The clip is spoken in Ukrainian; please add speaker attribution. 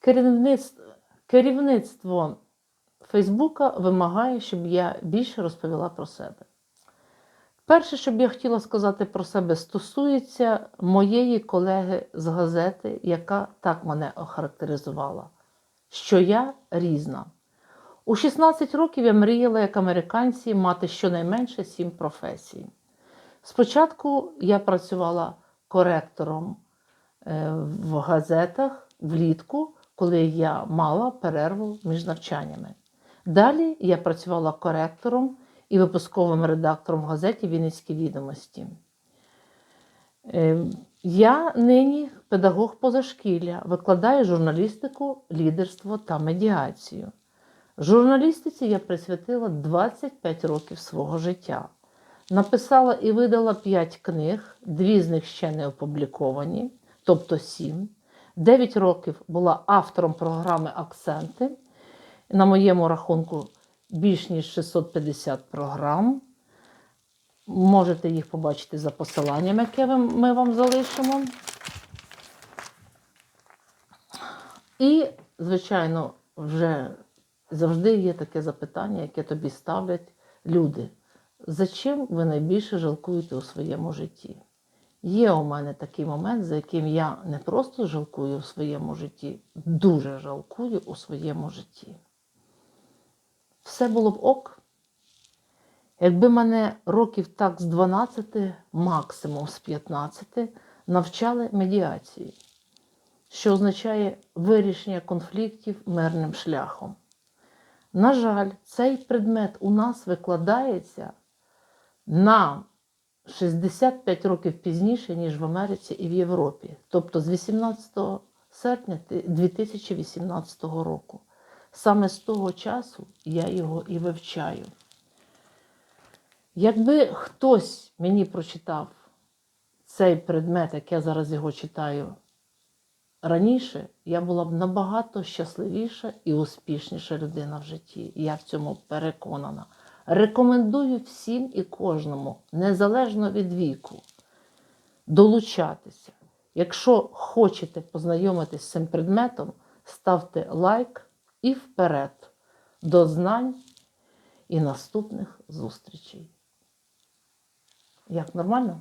Speaker 1: Керівництво, керівництво Фейсбука вимагає, щоб я більше розповіла про себе. Перше, що б я хотіла сказати про себе, стосується моєї колеги з газети, яка так мене охарактеризувала, що я різна. У 16 років я мріяла, як американці, мати щонайменше сім професій. Спочатку я працювала коректором е, в газетах влітку, коли я мала перерву між навчаннями. Далі я працювала коректором і випусковим редактором газеті Вінницькі відомості. Е, Я нині педагог позашкілля, викладаю журналістику, лідерство та медіацію. Журналістиці я присвятила 25 років свого життя. Написала і видала 5 книг, дві з них ще не опубліковані, тобто 7. 9 років була автором програми Акценти. На моєму рахунку більш ніж 650 програм. Можете їх побачити за посиланням, яке ми вам залишимо. І, звичайно, вже завжди є таке запитання, яке тобі ставлять люди. За чим ви найбільше жалкуєте у своєму житті? Є у мене такий момент, за яким я не просто жалкую у своєму житті, дуже жалкую у своєму житті. Все було б ок, якби мене років так з 12, максимум з 15, навчали медіації, що означає вирішення конфліктів мирним шляхом. На жаль, цей предмет у нас викладається на 65 років пізніше, ніж в Америці і в Європі, тобто з 18 серпня 2018 року. Саме з того часу я його і вивчаю. Якби хтось мені прочитав цей предмет, як я зараз його читаю раніше, я була б набагато щасливіша і успішніша людина в житті. Я в цьому переконана. Рекомендую всім і кожному, незалежно від віку, долучатися. Якщо хочете познайомитись з цим предметом, ставте лайк і вперед до знань і наступних зустрічей. Як нормально?